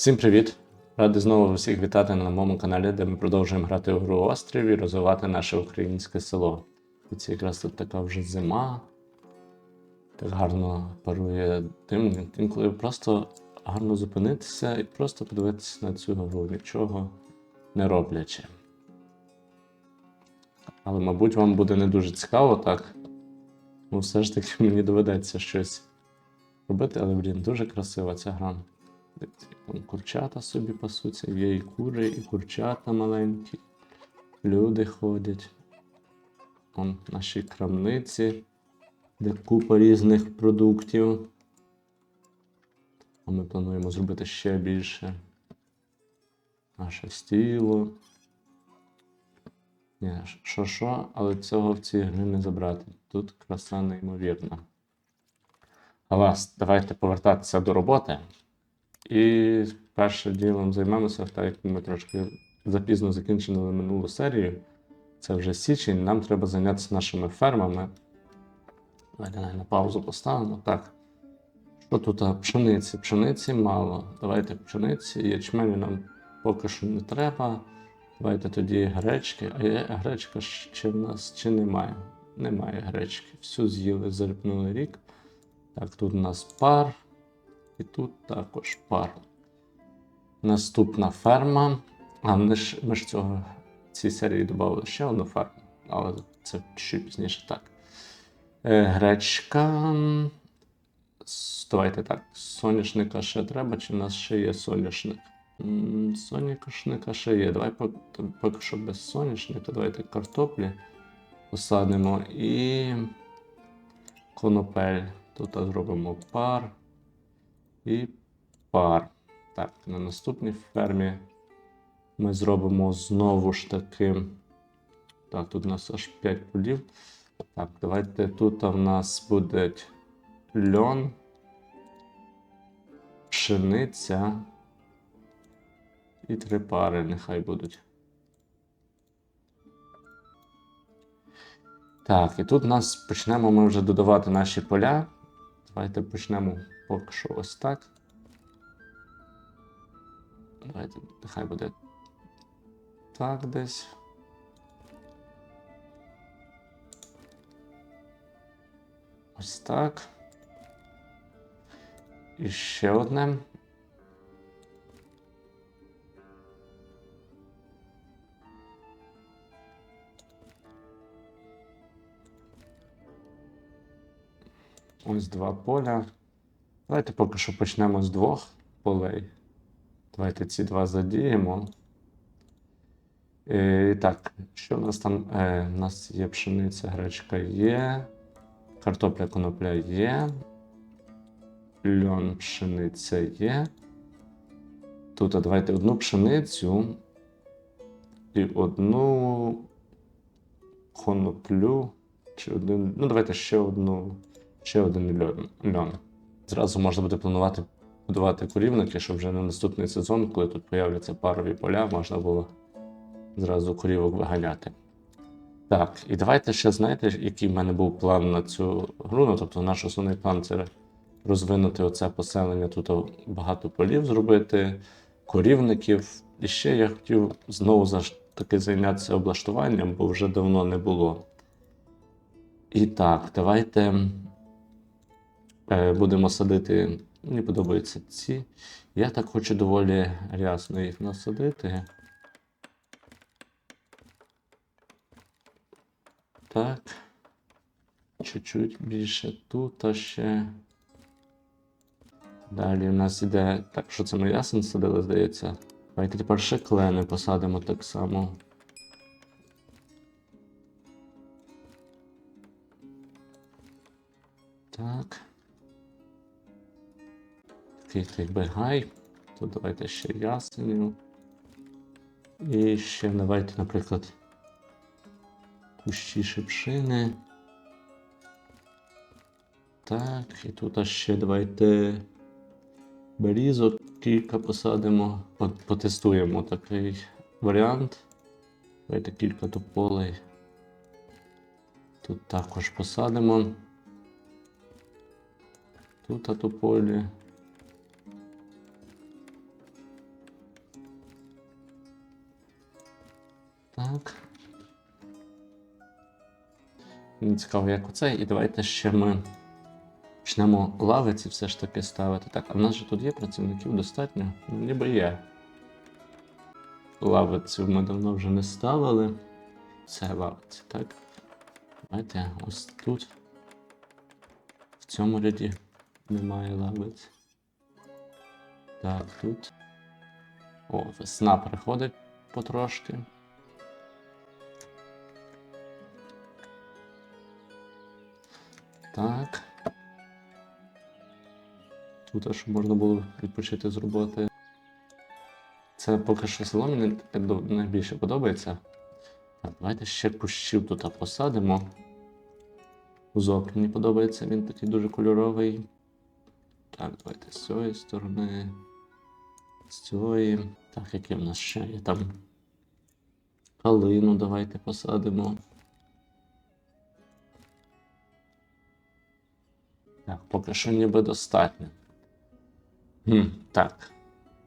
Всім привіт! Радий знову всіх вітати на моєму каналі, де ми продовжуємо грати в гру Острів і розвивати наше українське село. І це якраз тут така вже зима. Так гарно парує дим. Інколи просто гарно зупинитися і просто подивитися на цю гру, нічого не роблячи. Але, мабуть, вам буде не дуже цікаво так. Ну, все ж таки мені доведеться щось робити, але, блін, дуже красива ця гра. Курчата собі пасуться, є і кури, і курчата маленькі. Люди ходять. Вон наші крамниці, де купа різних продуктів. А ми плануємо зробити ще більше. Наше стіло. Ні, що що, але цього в цій грі не забрати. Тут краса неймовірна. Але давайте повертатися до роботи. І першим ділом займемося, так як ми трошки запізно закінчили минулу серію. Це вже січень, нам треба зайнятися нашими фермами. Давайте на паузу поставимо. Так. Що тут? Пшениці. Пшениці мало. Давайте пшениці. Ячменю нам поки що не треба. Давайте тоді гречки. А є гречка ще в нас чи немає? Немає гречки. Всю з'їли за минулий рік. Так, тут у нас пар. І тут також пар. Наступна ферма. А ми ж, ми ж цього цій серії додали ще одну ферму, але це ще пізніше так. Е, гречка. Давайте так. Соняшника ще треба, чи в нас ще є соняшник? Соняшника ще є. Давай поки що без соняшника. Давайте картоплі посадимо і конопель. Тут зробимо пар і пар. Так, на наступній фермі ми зробимо знову ж таки. Так, тут у нас аж 5 полів. Так, давайте тут в нас буде льон, пшениця і три пари нехай будуть. Так, і тут у нас почнемо ми вже додавати наші поля. Давайте почнемо поки що ось так. Давайте, нехай буде так десь. Ось так. І ще одне. Ось два поля. Давайте поки що почнемо з двох полей. Давайте ці два задіємо. І, так, що у нас там? Е, у нас є пшениця, гречка є, картопля конопля є, льон пшениця є. Тут давайте одну пшеницю і одну коноплю. Чи один. Ну, давайте ще одну, ще один льон. Зразу можна буде планувати будувати корівники, щоб вже на наступний сезон, коли тут появляться парові поля, можна було зразу корівок виганяти. Так, і давайте ще знаєте, який в мене був план на цю гру. Ну, тобто наш основний план це розвинути оце поселення, тут багато полів зробити, корівників. І ще я хотів знову таки зайнятися облаштуванням, бо вже давно не було. І так, давайте будемо садити. Мені подобаються ці. Я так хочу доволі рясно їх насадити. Так. Чуть-чуть більше тут а ще. Далі у нас іде. Так, що це ми ясен садили, здається. Давайте тепер ще клени посадимо так само. Так. Такий так би гай. Тут давайте ще ясеню. І ще давайте, наприклад, кущі шипшини. Так, і тут ще давайте берізок кілька посадимо. Потестуємо такий варіант. Давайте кілька тополей. Тут також посадимо. Тут тополі. Так. Мені цікаво, як оце. І давайте ще ми почнемо лавиці все ж таки ставити. Так, а в нас же тут є працівників достатньо? Ну, ніби є. Лавицю ми давно вже не ставили. Це лавиці, так? Давайте ось тут. В цьому ряді немає лавиць. Так, тут. О, весна приходить потрошки. Так. Тут аж можна було відпочити з роботи. Це поки що село мені найбільше подобається. Так, давайте ще кущів тут посадимо. Узок мені подобається, він такий дуже кольоровий. Так, давайте з цієї сторони. З цієї. Так, які в нас ще є там. Калину давайте посадимо. Так, поки що ніби достатньо. Хм, так.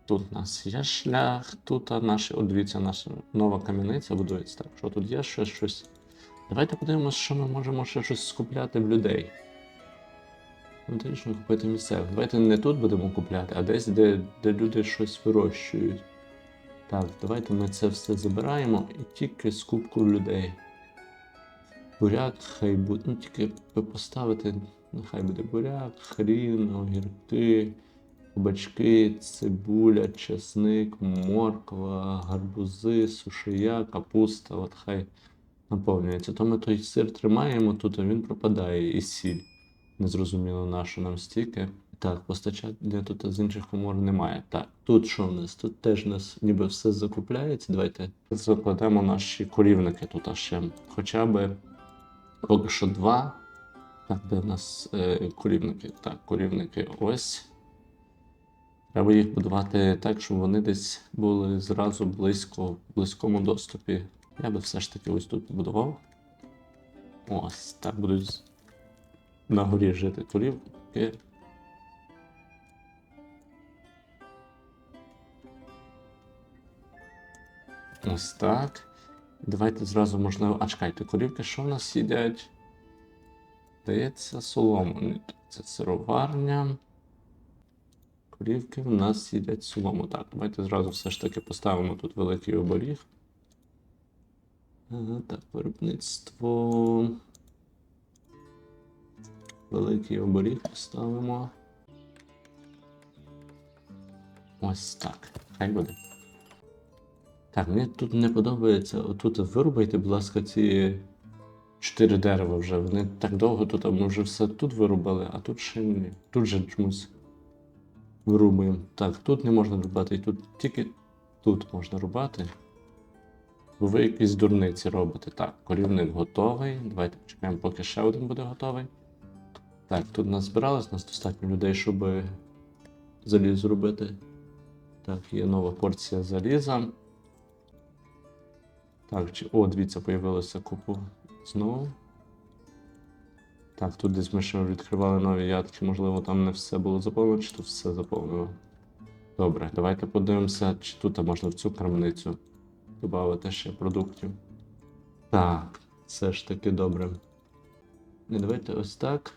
Тут у нас є шлях, тут наші, от дивіться, наша нова кам'яниця будується. Так, що тут є ще щось. Давайте подивимося, що ми можемо ще щось скупляти в людей. Внутрішньо купити місцевих. Давайте не тут будемо купляти, а десь, де, де люди щось вирощують. Так, давайте ми це все забираємо і тільки скупку людей. Буряк хай буде. Ну, тільки поставити, нехай буде буряк, хрін, огірки, кабачки, цибуля, чесник, морква, гарбузи, сушия, капуста. От хай наповнюється. То ми той сир тримаємо тут, а він пропадає і сіль. Незрозуміло, на що нам стільки. Так, постачання тут з інших умов немає. Так, тут що в нас? Тут теж у нас ніби все закупляється. Давайте закладемо наші корівники тут аж ще. Хоча б поки що два. Так, де в нас е, корівники? Так, корівники ось. Треба їх будувати так, щоб вони десь були зразу близько, в близькому доступі. Я би все ж таки ось тут побудував. Ось, так будуть на горі жити корівки. Ось так. Давайте зразу можливо. А чекайте, корівки що в нас їдять? Здається, солому. Це сироварня. Корівки в нас їдять солому. Так, давайте зразу все ж таки поставимо тут великий оборіг. Так, виробництво. Великий оборіг поставимо. Ось так. Хай буде. Так, мені тут не подобається. Отут вирубайте, будь ласка, ці чотири дерева вже. Вони так довго тут, а ми вже все тут вирубали, а тут ще ні. Тут же чомусь вирубуємо. Так, тут не можна рубати, і тут тільки тут можна рубати. Бо ви якісь дурниці робите. Так, корівник готовий. Давайте почекаємо, поки ще один буде готовий. Так, тут нас збиралось, нас достатньо людей, щоб заліз зробити. Так, є нова порція заліза. Так, чи... о, дивіться, появилося купу знову. Так, тут десь ми ще відкривали нові ядки, можливо, там не все було заповнено, чи тут все заповнено. Добре, давайте подивимося, чи тут можна в цю крамницю додати ще продуктів. Так, все ж таки добре. Не давайте ось так.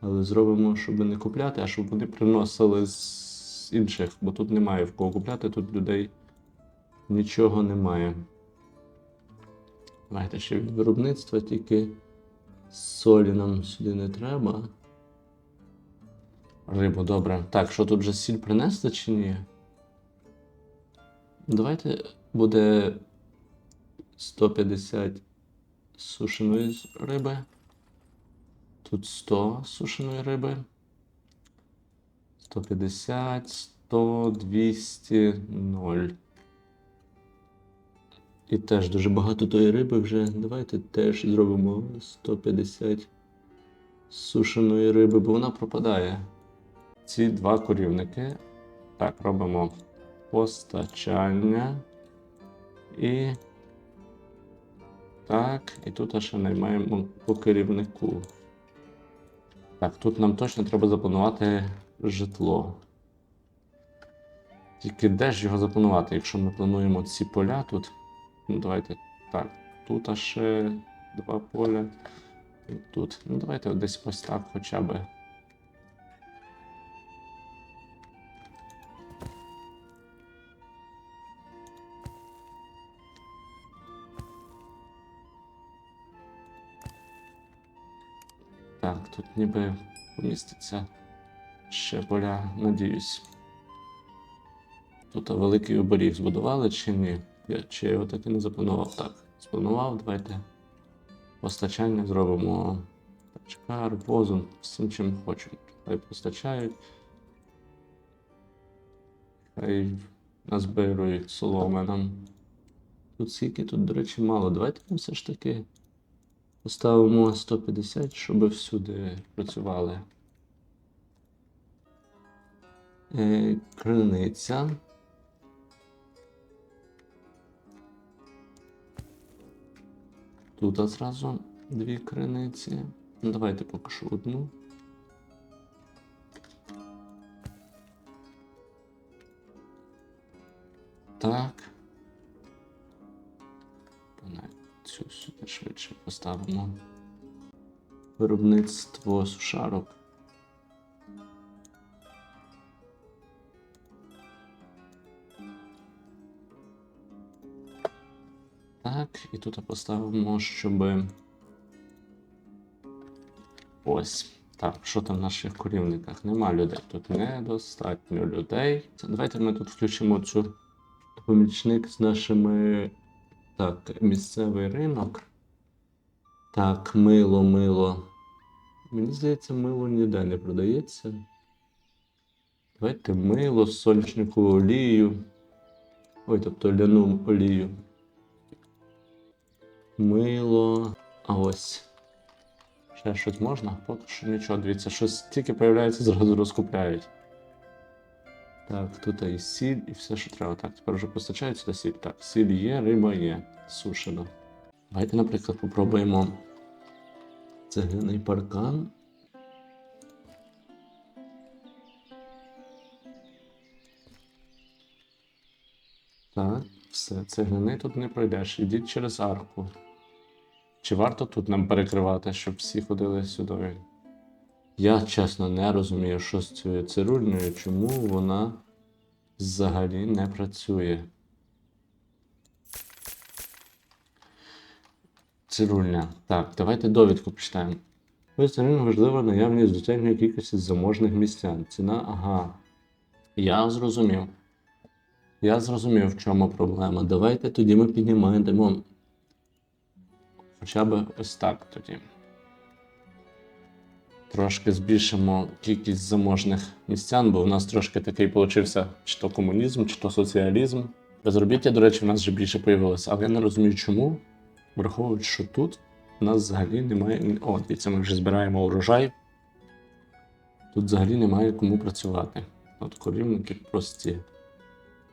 Але зробимо, щоб не купляти, а щоб вони приносили з інших, бо тут немає в кого купляти, тут людей нічого немає. Давайте ще від виробництва, тільки солі нам сюди не треба. Рибу, добре. Так, що тут вже сіль принесли чи ні? Давайте буде 150 сушеної риби. Тут 100 сушеної риби. 150, 100, 200, 0. І теж дуже багато тої риби вже. Давайте теж зробимо 150 сушеної риби, бо вона пропадає. Ці два корівники. Так, робимо постачання. І. Так, і тут ще наймаємо по керівнику. Так, тут нам точно треба запланувати житло. Тільки де ж його запланувати, якщо ми плануємо ці поля тут? Ну, давайте так. Тут аж два поля. І тут. Ну, давайте десь ось так хоча б. Так, тут ніби поміститься ще поля, надіюсь. Тут великий оберіг збудували чи ні? Чи я його так і не запланував? Так, спланував, давайте постачання зробимо тачка, арбозом, всім чим хочуть. Хай постачають. Хай назбирують соломи нам. Тут скільки тут, до речі, мало. Давайте ми все ж таки поставимо 150, щоб всюди працювали. Е, криниця. Тут одразу дві криниці. Ну, давайте поки що одну. Так. Цю сюди швидше поставимо. Виробництво сушарок. Так, і тут поставимо, щоб. Ось. Так, що там в наших корівниках? Нема людей. Тут недостатньо людей. Давайте ми тут включимо цю помічник з нашими. Так, місцевий ринок. Так, мило, мило. Мені здається, мило ніде не продається. Давайте мило, соняшникову олію. Ой, тобто ляну олію. Мило. А ось. Ще щось можна? Поки що нічого. Дивіться, щось тільки появляється, зразу розкупляють. Так, тут і сіль, і все, що треба. Так, тепер вже постачають сюди сіль. Так, сіль є, риба є. Сушена. Давайте, наприклад, попробуємо цегляний паркан. Так, все, цегляний тут не пройдеш. Ідіть через арку. Чи варто тут нам перекривати, щоб всі ходили сюди? Я чесно не розумію, що з цією цирульнею, чому вона взагалі не працює. Цирульня. Так, давайте довідку почитаємо. Ось важлива наявність достатньої кількості заможних містян. Ціна, ага. Я зрозумів. Я зрозумів, в чому проблема. Давайте тоді ми піднімаємо хоча б ось так тоді. Трошки збільшимо кількість заможних містян, бо в нас трошки такий получився чи то комунізм, чи то соціалізм. Безробіття, до речі, в нас вже більше появилося, але я не розумію, чому, враховуючи, що тут у нас взагалі немає. О, дивіться, ми вже збираємо урожай. Тут взагалі немає кому працювати. От корівники прості.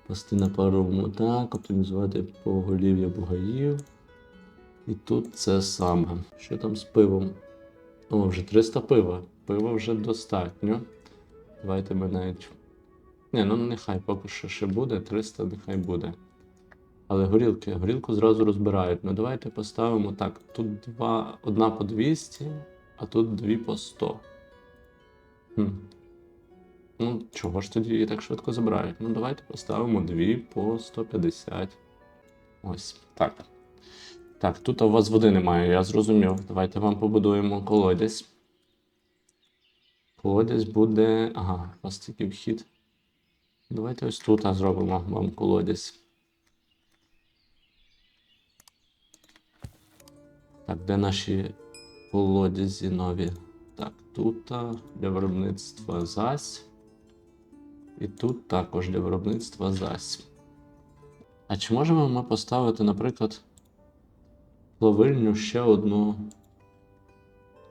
Пасти на паровому так, оптимізувати поголів'я бугаїв. І тут це саме. Що там з пивом? О, вже 300 пива. Пива вже достатньо. Давайте ми навіть. Ні, ну нехай поки що ще буде, 300 нехай буде. Але горілки, горілку зразу розбирають. Ну давайте поставимо так. Тут два, одна по 200, а тут дві по 100. Хм. Ну, чого ж тоді її так швидко забирають? Ну, давайте поставимо дві по 150. Ось так. Так, тут у вас води немає, я зрозумів. Давайте вам побудуємо колодязь. Колодязь буде. Ага, у вас тільки вхід. Давайте ось тут зробимо вам колодязь. Так, де наші колодязі нові? Так, тут для виробництва зась. І тут також для виробництва зась. А чи можемо ми поставити, наприклад, плавильню ще одну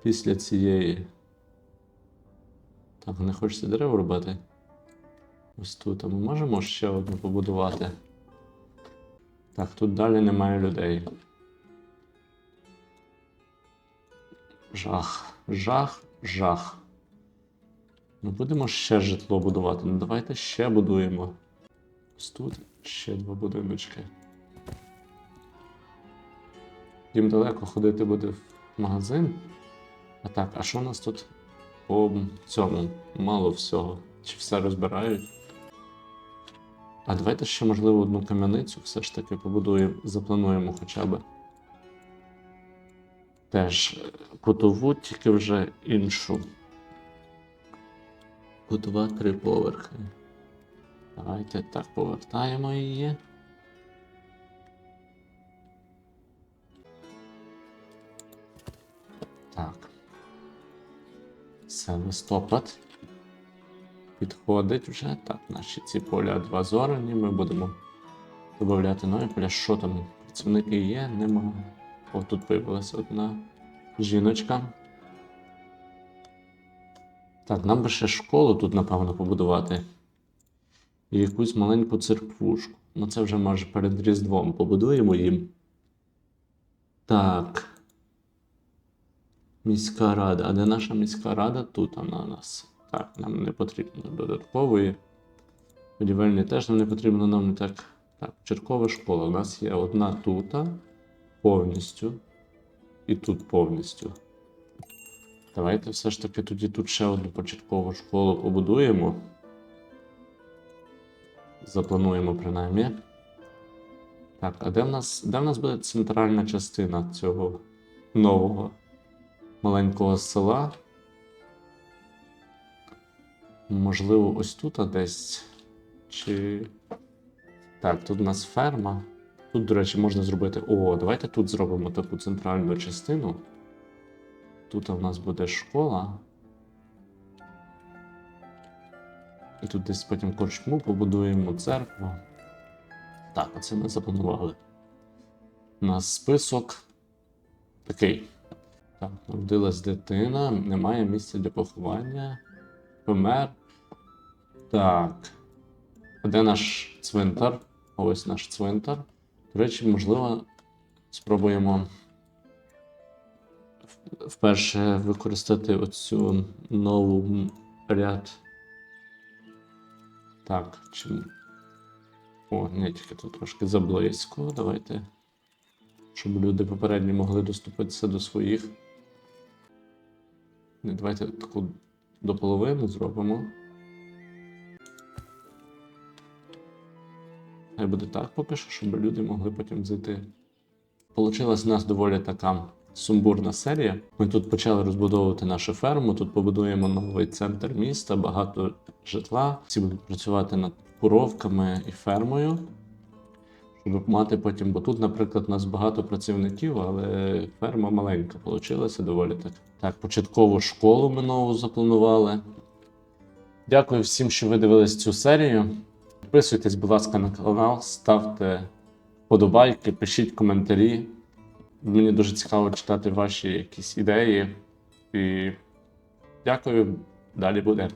після цієї? Так, не хочеться дерева робити. Ось тут. А ми можемо ще одну побудувати. Так, тут далі немає людей. Жах, жах, жах. Ну, будемо ще житло будувати. Ну, давайте ще будуємо. Ось тут ще два будиночки. їм далеко ходити буде в магазин. А так, а що у нас тут по цьому? Мало всього. Чи все розбирають? А давайте ще, можливо, одну кам'яницю все ж таки побудуємо, заплануємо хоча б. Теж е, кутову, тільки вже іншу. Кутова три поверхи. Давайте так повертаємо її. Так. Це листопад. Підходить вже. Так, наші ці поля два зорані. Ми будемо додати нові поля. Що там? Працівники є, нема. О, тут появилася одна жіночка. Так, нам би ще школу тут, напевно, побудувати. І якусь маленьку церквушку. Ну, це вже може перед Різдвом побудуємо їм. Так. Міська рада. А де наша міська рада? Тут вона у нас. Так, нам не потрібно додаткової. Будівельні теж нам не потрібно, нам не так. Так, черкова школа. У нас є одна тут повністю. І тут повністю. Давайте все ж таки тоді тут ще одну початкову школу побудуємо. Заплануємо принаймні. Так, а де в нас, де в нас буде центральна частина цього нового маленького села? Можливо, ось тут а десь. Чи. Так, тут у нас ферма. Тут, до речі, можна зробити. О, давайте тут зробимо таку центральну частину. Тут у нас буде школа. І тут десь потім корчму побудуємо церкву. Так, оце ми запланували. У нас список такий. Так, народилась дитина, немає місця для поховання. Помер. Так. Де наш цвинтар? Ось наш цвинтар. До речі, можливо, спробуємо вперше використати оцю нову ряд. Так, чим. О, ні, тільки тут трошки заблизько. Давайте. Щоб люди попередньо могли доступитися до своїх. Ні, давайте таку до половини зробимо. Хай буде так поки що, щоб люди могли потім зайти. Получилась в нас доволі така сумбурна серія. Ми тут почали розбудовувати нашу ферму. Тут побудуємо новий центр міста, багато житла. Всі будуть працювати над куровками і фермою. Щоб мати потім, бо тут, наприклад, у нас багато працівників, але ферма маленька получилася доволі так. Так, початкову школу ми нову запланували. Дякую всім, що ви дивились цю серію. Підписуйтесь, будь ласка, на канал, ставте вподобайки, пишіть коментарі. Мені дуже цікаво читати ваші якісь ідеї. І дякую, далі буде.